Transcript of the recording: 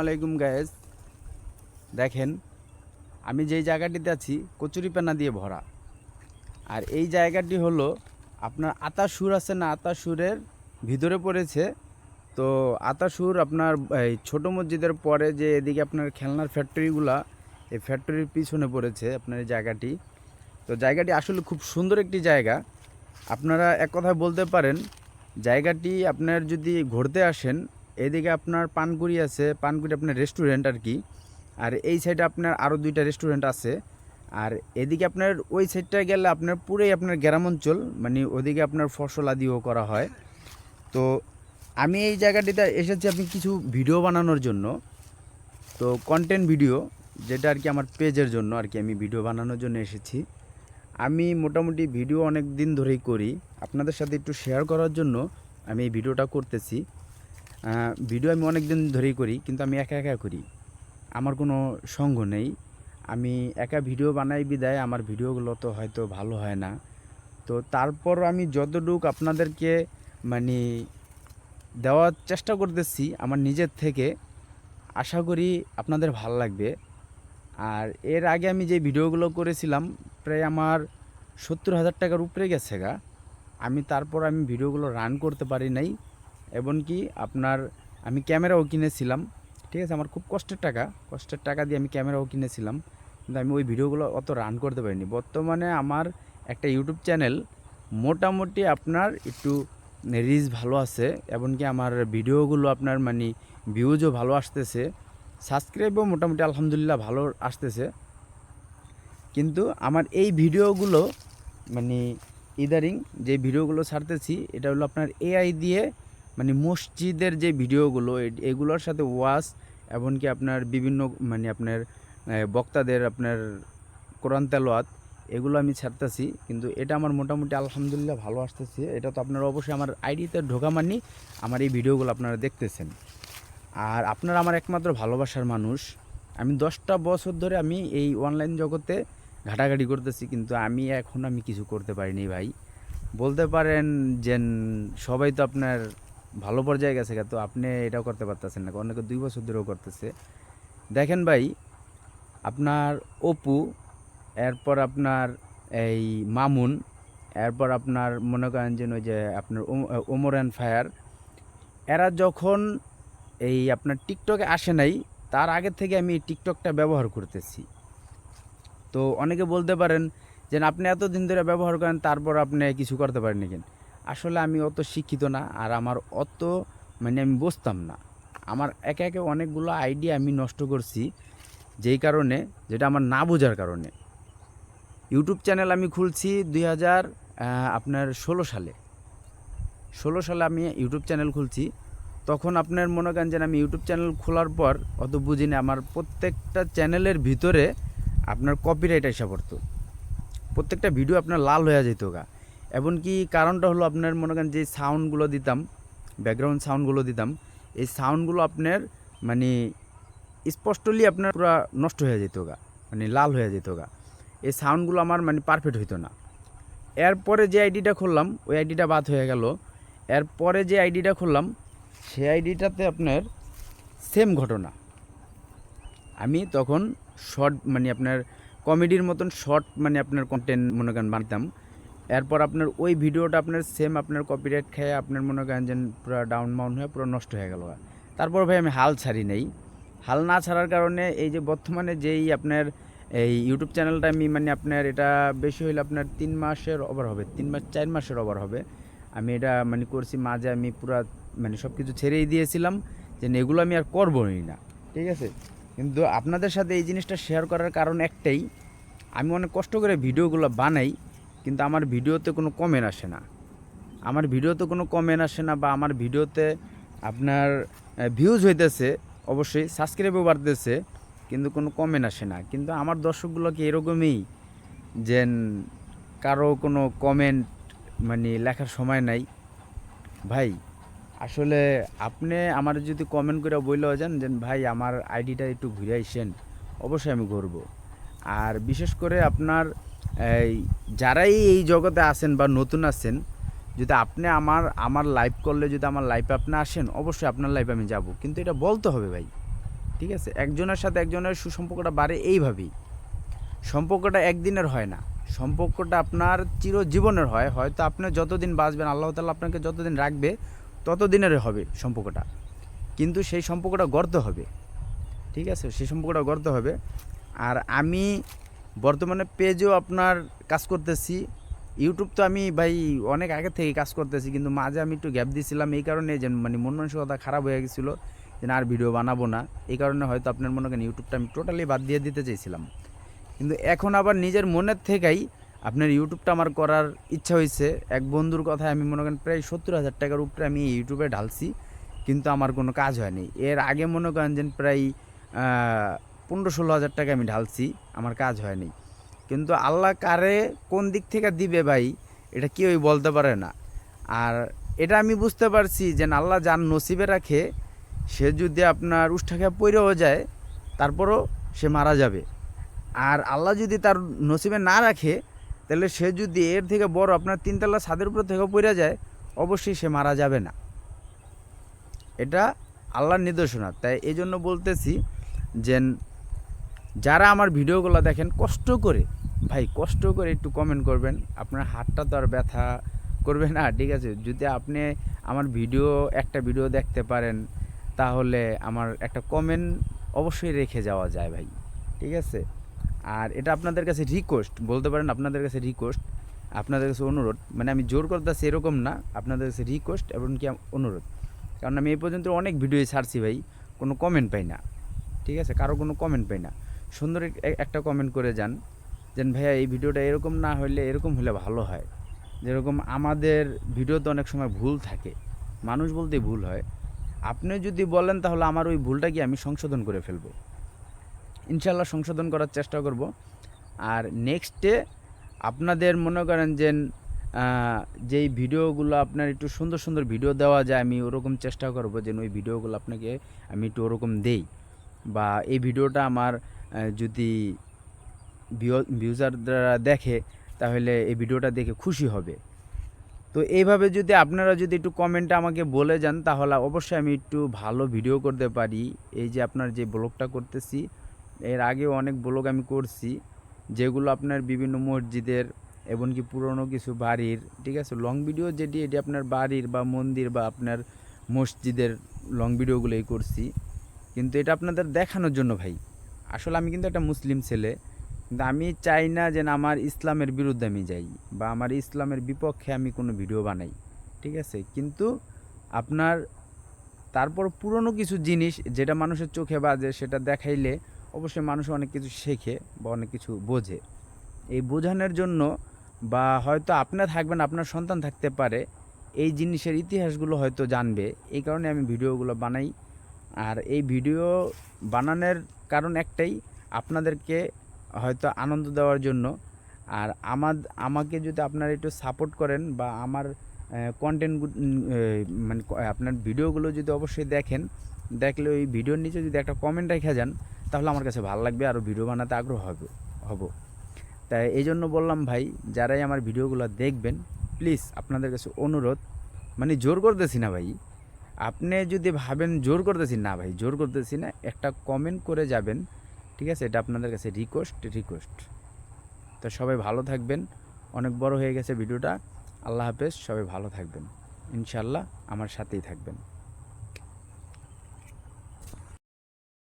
আলাইকুম গায়েস দেখেন, আমি যেই জায়গাটিতে আছি কচুরিপানা দিয়ে ভরা। আর এই জায়গাটি হলো আপনার আতাসুর আছে না, আতাসুরের ভিতরে পড়েছে। তো আতাসুর আপনার, এই ছোটো মসজিদের পরে যে এদিকে আপনার খেলনার ফ্যাক্টরিগুলা এই ফ্যাক্টরির পিছনে পড়েছে আপনার এই জায়গাটি। তো জায়গাটি আসলে খুব সুন্দর একটি জায়গা। আপনারা এক কথা বলতে পারেন, জায়গাটি আপনার যদি ঘুরতে আসেন এদিকে আপনার পানকুড়ি আছে পানকুড়ি আপনার রেস্টুরেন্ট আর কি। আর এই সাইডে আপনার আরও দুইটা রেস্টুরেন্ট আছে। আর এদিকে আপনার ওই সাইডটা গেলে আপনার পুরোই আপনার গ্রাম অঞ্চল মানে ওদিকে আপনার ফসল আদিও করা হয়। তো আমি এই জায়গাটিতে এসেছি আপনি কিছু ভিডিও বানানোর জন্য। তো কন্টেন্ট ভিডিও যেটা আর কি আমার পেজের জন্য আর কি আমি ভিডিও বানানোর জন্য এসেছি। আমি মোটামুটি ভিডিও অনেক দিন ধরেই করি। আপনাদের সাথে একটু শেয়ার করার জন্য আমি এই ভিডিওটা করতেছি। ভিডিও আমি অনেক দিন ধরেই করি, কিন্তু আমি একা একা করি। আমার কোনো সঙ্গ নেই। আমি একা ভিডিও বানাই বিদায়, আমার ভিডিওগুলো তো হয়তো ভালো হয় না। তো তারপর আমি যতটুকু আপনাদেরকে মানে দেওয়ার চেষ্টা করতেছি, আমার নিজের থেকে, আশা করি আপনাদের ভালো লাগবে। আর এর আগে আমি যে ভিডিওগুলো করেছিলাম, প্রায় আমার সত্তর হাজার টাকার উপরে গেছে গা। আমি তারপর আমি ভিডিওগুলো রান করতে পারি নাই। এমনকি আপনার আমি ক্যামেরাও কিনেছিলাম, ঠিক আছে? আমার খুব কষ্টের টাকা কষ্টের টাকা দিয়ে আমি ক্যামেরাও কিনেছিলাম, কিন্তু আমি ওই ভিডিওগুলো অত রান করতে পারিনি। বর্তমানে আমার একটা ইউটিউব চ্যানেল মোটামুটি আপনার একটু রিচ ভালো আছে, এমনকি আমার ভিডিওগুলো আপনার মানে ভিউজও ভালো আসতেছে সাবস্ক্রাইবও মোটামুটি আলহামদুলিল্লাহ ভালো আসতেছে। কিন্তু আমার এই ভিডিওগুলো মানে ইদারিং যে ভিডিওগুলো ছাড়তেছি, এটা হলো আপনার এআই দিয়ে মানে মসজিদের যে ভিডিওগুলো এগুলোর সাথে ওয়াজ এমনকি আপনার বিভিন্ন মানে আপনার বক্তাদের আপনার কোরআন তেলোয়াত এগুলো আমি ছাড়তেছি। কিন্তু এটা আমার মোটামুটি আলহামদুলিল্লাহ ভালো আসতেছে। এটা তো আপনারা অবশ্যই আমার আইডিতে ঢোকা মানি আমার এই ভিডিওগুলো আপনারা দেখতেছেন। আর আপনারা আমার একমাত্র ভালোবাসার মানুষ। আমি দশটা বছর ধরে আমি এই অনলাইন জগতে ঘাটাঘাটি করতেছি, কিন্তু আমি এখন আমি কিছু করতে পারিনি ভাই। বলতে পারেন যে সবাই তো আপনার ভালো পর্যায়ে গেছে তো আপনি এটাও করতে পারতেছেন না অনেকে দুই বছর ধরেও করতেছে। দেখেন ভাই, আপনার অপু, এরপর আপনার এই মামুন, এরপর আপনার মনে করেন যে ওই যে আপনার ওম- ওমর অ্যান্ড ফায়ার, এরা যখন এই আপনার টিকটকে আসে নাই, তার আগে থেকে আমি টিকটকটা ব্যবহার করতেছি। তো অনেকে বলতে পারেন যে আপনি এতদিন ধরে ব্যবহার করেন, তারপর আপনি কিছু করতে পারেন কেন? আসলে আমি অত শিক্ষিত না, আর আমার অত মানে আমি বুঝতাম না। আমার একে একে অনেকগুলো আইডিয়া আমি নষ্ট করছি, যেই কারণে, যেটা আমার না বোঝার কারণে। ইউটিউব চ্যানেল আমি খুলছি দুই হাজার আপনার ষোলো সালে। ষোলো সালে আমি ইউটিউব চ্যানেল খুলছি। তখন আপনার মনে করেন যে আমি ইউটিউব চ্যানেল খোলার পর, অত বুঝিনি, আমার প্রত্যেকটা চ্যানেলের ভিতরে আপনার কপিরাইট এসে পড়তো। প্রত্যেকটা ভিডিও আপনার লাল হয়ে যেত গা। এমনকি কারণটা হলো আপনার মনে করেন যে সাউন্ডগুলো দিতাম ব্যাকগ্রাউন্ড সাউন্ডগুলো দিতাম, এই সাউন্ডগুলো আপনার মানে স্পষ্টলি আপনার পুরো নষ্ট হয়ে যেত গা মানে লাল হয়ে যেত গা। এই সাউন্ডগুলো আমার মানে পারফেক্ট হইতো না। এরপরে যে আইডিটা খুললাম, ওই আইডিটা বাদ হয়ে গেল। এরপরে যে আইডিটা খুললাম সেই আইডিটাতে আপনার সেম ঘটনা। আমি তখন শর্ট মানে আপনার কমেডির মতন শর্ট মানে আপনার কন্টেন্ট মনে করেন বানাতাম। এরপর আপনার ওই ভিডিওটা আপনার সেম আপনার কপিরাইট খেয়ে আপনার মনে করেন যে পুরো ডাউন মাউন হয়ে পুরো নষ্ট হয়ে গেল। তারপর ভাই আমি হাল ছাড়ি নেই। হাল না ছাড়ার কারণে এই যে বর্তমানে যেই আপনার এই ইউটিউব চ্যানেলটা আমি মানে আপনার এটা বেশি হইলে আপনার তিন মাসের ওভার হবে, তিন মাস, চার মাসের ওভার হবে। আমি এটা মানে করছি মাঝে আমি পুরা মানে সব কিছু ছেড়েই দিয়েছিলাম যে এগুলো আমি আর করবোই না। ঠিক আছে? কিন্তু আপনাদের সাথে এই জিনিসটা শেয়ার করার কারণ একটাই, আমি অনেক কষ্ট করে ভিডিওগুলো বানাই কিন্তু আমার ভিডিওতে কোনো কমেন্ট আসে না। আমার ভিডিওতে কোনো কমেন্ট আসে না বা আমার ভিডিওতে আপনার ভিউজ হইতেছে, অবশ্যই সাবস্ক্রাইবও বাড়তেছে, কিন্তু কোনো কমেন্ট আসে না। কিন্তু আমার দর্শকগুলো কি এরকমই যে কারও কোনো কমেন্ট মানে লেখার সময় নাই। ভাই, আসলে আপনি আমার যদি কমেন্ট করে বললেও যান যে ভাই আমার আইডিটা একটু ঘুরে আইসেন অবশ্যই আমি করব আর বিশেষ করে আপনার যারাই এই জগতে আসেন বা নতুন আসেন যদি আপনি আমার আমার লাইভ করলে যদি আমার লাইভে আপনি আসেন, অবশ্যই আপনার লাইভে আমি যাব। কিন্তু এটা বলতে হবে ভাই, ঠিক আছে? একজনের সাথে একজনের সুসম্পর্কটা বাড়ে এইভাবেই। সম্পর্কটা একদিনের হয় না। সম্পর্কটা আপনার চিরজীবনের হয়। হয়তো আপনি যতদিন বাঁচবেন, আল্লাহ তালা আপনাকে যতদিন রাখবে ততদিনের হবে সম্পর্কটা। কিন্তু সেই সম্পর্কটা গড়তে হবে। ঠিক আছে? সেই সম্পর্কটা গড়তে হবে। আর আমি বর্তমানে পেজেও আপনার কাজ করতেছি। ইউটিউব তো আমি ভাই অনেক আগে থেকে কাজ করতেছি, কিন্তু মাঝে আমি একটু গ্যাপ দিয়েছিলাম এই কারণে যে মানে মন মানসিকতা খারাপ হয়ে গেছিল যে আর ভিডিও বানাবো না। এই কারণে হয়তো আপনার মনে করেন ইউটিউবটা আমি টোটালি বাদ দিয়ে দিতে চাইছিলাম কিন্তু এখন আবার নিজের মনের থেকেই আপনার ইউটিউবটা আমার করার ইচ্ছা হয়েছে। এক বন্ধুর কথায় আমি মনে করেন প্রায় সত্তর হাজার টাকার উপরে আমি ইউটিউবে ঢালছি, কিন্তু আমার কোনো কাজ হয়নি। এর আগে মনে করেন যে প্রায় পনেরো ষোলো হাজার টাকা আমি ঢালছি, আমার কাজ হয়নি। কিন্তু আল্লাহ কারে কোন দিক থেকে দিবে ভাই, এটা কেউই বলতে পারে না। আর এটা আমি বুঝতে পারছি যে আল্লাহ যার নসিবে রাখে, সে যদি আপনার উষ্ঠাখা পইরেও যায়, তারপরও সে মারা যাবে। আর আল্লাহ যদি তার নসিবে না রাখে, তাহলে সে যদি এর থেকে বড় আপনার তিনতলা ছাদের উপর থেকে পড়ে যায়, অবশ্যই সে মারা যাবে না। এটা আল্লাহর নিদর্শনা তাই এই জন্য বলতেছি যে যারা আমার ভিডিওগুলো দেখেন, কষ্ট করে, ভাই কষ্ট করে একটু কমেন্ট করবেন। আপনার হাতটা তো আর ব্যথা করবে না, ঠিক আছে? যদি আপনি আমার ভিডিও, একটা ভিডিও দেখতে পারেন, তাহলে আমার একটা কমেন্ট অবশ্যই রেখে যাওয়া যায় ভাই, ঠিক আছে? আর এটা আপনাদের কাছে রিকোয়েস্ট বলতে পারেন আপনাদের কাছে রিকোয়েস্ট আপনাদের কাছে অনুরোধ মানে আমি জোর করতেছি এরকম না, আপনাদের কাছে রিকোয়েস্ট এবং কি অনুরোধ। কারণ আমি এই পর্যন্ত অনেক ভিডিও ছাড়ছি ভাই, কোনো কমেন্ট পাই না, ঠিক আছে? কারও কোনো কমেন্ট পাই না। সুন্দর একটা কমেন্ট করে যান, যেন ভাইয়া এই ভিডিওটা এরকম না হলে এরকম হলে ভালো হয়। যেরকম আমাদের ভিডিওতে অনেক সময় ভুল থাকে, মানুষ বলতে ভুল হয়। আপনি যদি বলেন তাহলে আমার ওই ভুলটা কি আমি সংশোধন করে ফেলব? ইনশাল্লাহ সংশোধন করার চেষ্টা করব। আর নেক্সটে আপনাদের মনে করেন যে যেই ভিডিওগুলো আপনার একটু সুন্দর সুন্দর ভিডিও দেওয়া যায়, আমি ওরকম চেষ্টা করব যেন ওই ভিডিওগুলো আপনাকে আমি একটু ওরকম দেই। বা এই ভিডিওটা আমার যদি ভিউজাররা দেখে, তাহলে এই ভিডিওটা দেখে খুশি হবে। তো এইভাবে যদি আপনারা যদি একটু কমেন্টে আমাকে বলে যান, তাহলে অবশ্যই আমি একটু ভালো ভিডিও করতে পারি। এই যে আপনার যে ব্লগটা করতেছি, এর আগেও অনেক ব্লগ আমি করছি, যেগুলো আপনার বিভিন্ন মসজিদের, এমনকি পুরনো কিছু বাড়ির, ঠিক আছে? লং ভিডিও যেটি, এটি আপনার বাড়ির বা মন্দির বা আপনার মসজিদের লং ভিডিওগুলোই করছি। কিন্তু এটা আপনাদের দেখানোর জন্য ভাই। আসলে আমি কিন্তু একটা মুসলিম ছেলে, কিন্তু আমি চাই না যে আমার ইসলামের বিরুদ্ধে আমি যাই বা আমার ইসলামের বিপক্ষে আমি কোনো ভিডিও বানাই, ঠিক আছে? কিন্তু আপনার তারপর পুরনো কিছু জিনিস যেটা মানুষের চোখে বাজে সেটা দেখাইলে অবশ্যই মানুষ অনেক কিছু শেখে বা অনেক কিছু বোঝে। এই বোঝানোর জন্য বা হয়তো আপনার থাকবেন, আপনার সন্তান থাকতে পারে, এই জিনিসের ইতিহাসগুলো হয়তো জানবে। এই কারণে আমি ভিডিওগুলো বানাই। আর এই ভিডিও বানানোর কারণ একটাই, আপনাদেরকে হয়তো আনন্দ দেওয়ার জন্য। আর আমার, আমাকে যদি আপনারা একটু সাপোর্ট করেন বা আমার কন্টেন্ট মানে আপনার ভিডিওগুলো যদি অবশ্যই দেখেন, দেখলে ওই ভিডিওর নিচে যদি একটা কমেন্ট রেখে যান, তাহলে আমার কাছে ভালো লাগবে আরও ভিডিও বানাতে আগ্রহ হবে, হব। তাই এই জন্য বললাম ভাই, যারাই আমার ভিডিওগুলো দেখবেন প্লিজ আপনাদের কাছে অনুরোধ মানে জোর করতেছি না ভাই। আপনি যদি ভাবেন জোর করতেছি, না ভাই, জোর করতেছি না, একটা কমেন্ট করে যাবেন, ঠিক আছে? এটা আপনাদের কাছে রিকোয়েস্ট রিকোয়েস্ট তো সবাই ভালো থাকবেন। অনেক বড় হয়ে গেছে ভিডিওটা। আল্লাহ হাফেজ, সবাই ভালো থাকবেন। ইনশাল্লাহ আমার সাথেই থাকবেন।